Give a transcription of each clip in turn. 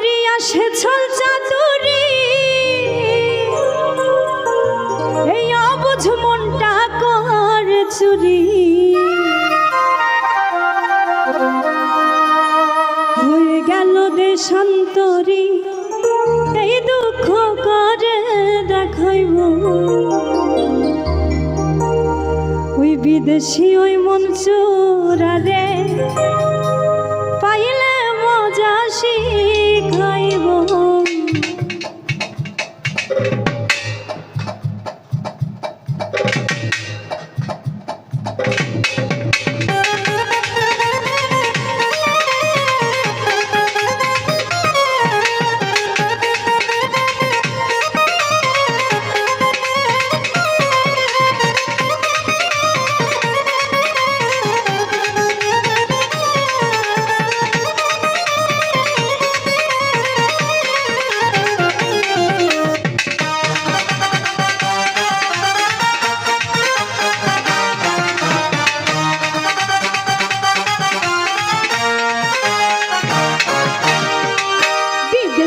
করিয়া সে এই অবুঝ কর চুরি? হয়ে গেল দেশান্তরী, এই দুঃখ করে দেখাইব? ওই বিদেশি ওই মন চোরা রে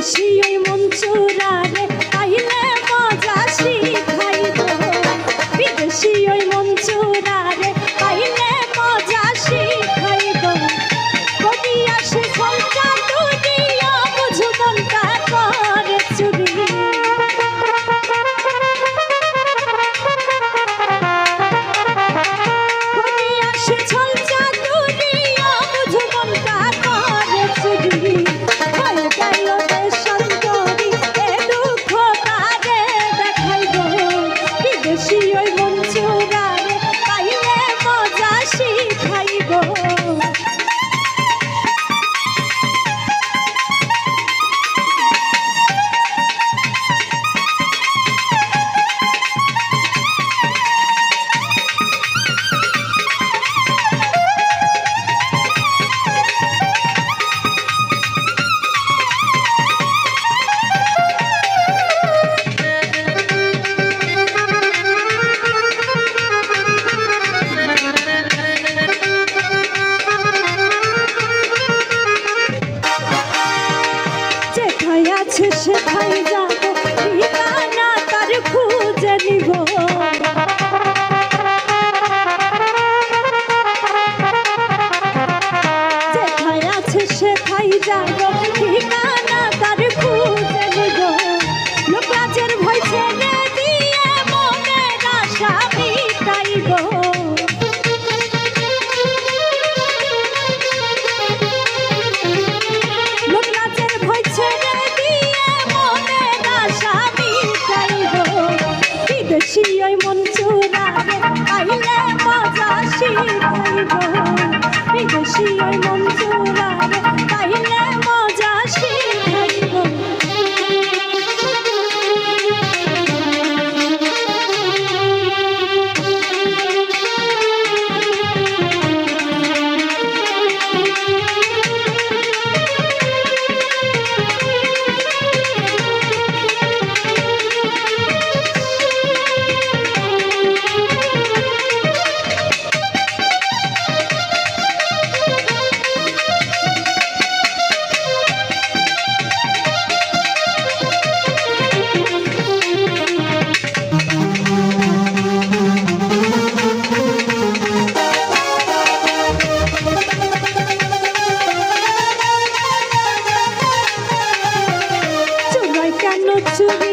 হাসি ওই মন চোরা দেশি আয় মন to be